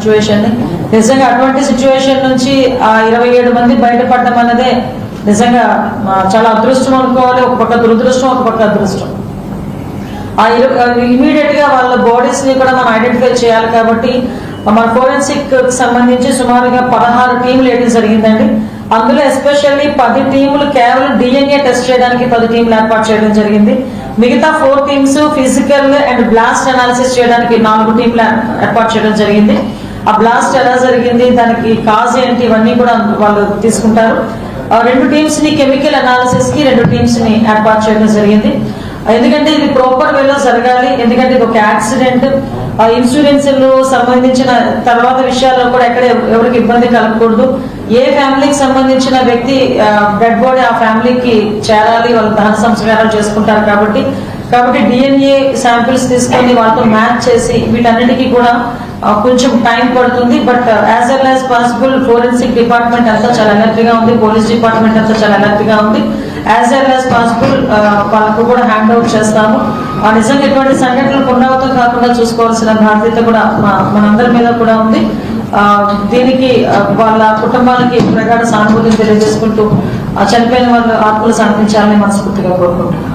Situation నిజంగా అటువంటి situation నుంచి ఆ ఇరవై ఏడు మంది బయటపడడం అన్నదే నిజంగా చాలా అదృష్టం అనుకోవాలి. ఒక పక్క దురదృష్టం ఒక పక్క అదృష్టం. ఆ ఇమీడియట్గా వాళ్ళ బాడీస్ని కూడా మనం ఐడెంటిఫై చేయాలి కాబట్టి మన ఫోరెన్సిక్ సంబంధించి సుమారుగా పదహారు టీంలు వేయడం జరిగిందండి. అందులో ఎస్పెషల్లీ పది టీములు కేవలం డిఎన్ఏ టెస్ట్ చేయడానికి పది టీంలు ఏర్పాటు చేయడం జరిగింది. మిగతా four teams physical and blast analysis చేయడానికి నాలుగు టీంలు ఏర్పాటు చేయడం జరిగింది. ఆ బ్లాస్ట్ ఎలా జరిగింది దానికి కాజ్ ఏంటి ఇవన్నీ కూడా వాళ్ళు తీసుకుంటారు. ఆ రెండు టీమ్స్ని కెమికల్ అనాలిసిస్కి రెండు టీమ్స్ని ఏర్పాటు చేయడం జరిగింది. ఎందుకంటే ఇది ప్రాపర్ వేలో జరగాలి ఎందుకంటే ఇది ఒక యాక్సిడెంట్ ఆ ఇన్సూరెన్స్ సంబంధించిన తర్వాత విషయాల్లో కూడా ఎక్కడ ఎవరికి ఇబ్బంది కలగకూడదు. ఏ ఫ్యామిలీకి సంబంధించిన వ్యక్తి డెడ్ బాడీ ఆ ఫ్యామిలీకి చేరాలి వాళ్ళు దహన సంస్కారాలు చేసుకుంటారు కాబట్టి కాబట్టి డిఎన్ఏ శాంపిల్స్ తీసుకొని వాళ్ళతో మ్యాచ్ చేసి వీటన్నిటికీ కూడా కొంచెం టైం పడుతుంది. But as well as possible forensic department అంతా చాలా ఎనర్జీగా ఉంది. పోలీస్ డిపార్ట్మెంట్ అంతా చాలా ఎనర్జీగా ఉంది. యాజ్ వెల్ యాజ్ పాసిబుల్ వాళ్ళకు కూడా హ్యాండ్ ఓవర్ చేస్తాము. ఆ నిజంగా ఇటువంటి సంఘటనలు పునరావృతం కాకుండా చూసుకోవాల్సిన బాధ్యత కూడా మనందరి మీద కూడా ఉంది. దీనికి వాళ్ళ కుటుంబాలకి ప్రగాఢ సానుభూతిని తెలియజేసుకుంటూ చనిపోయిన వాళ్ళ ఆత్మలు సాధించాలని మనస్ఫూర్తిగా కోరుకుంటున్నాను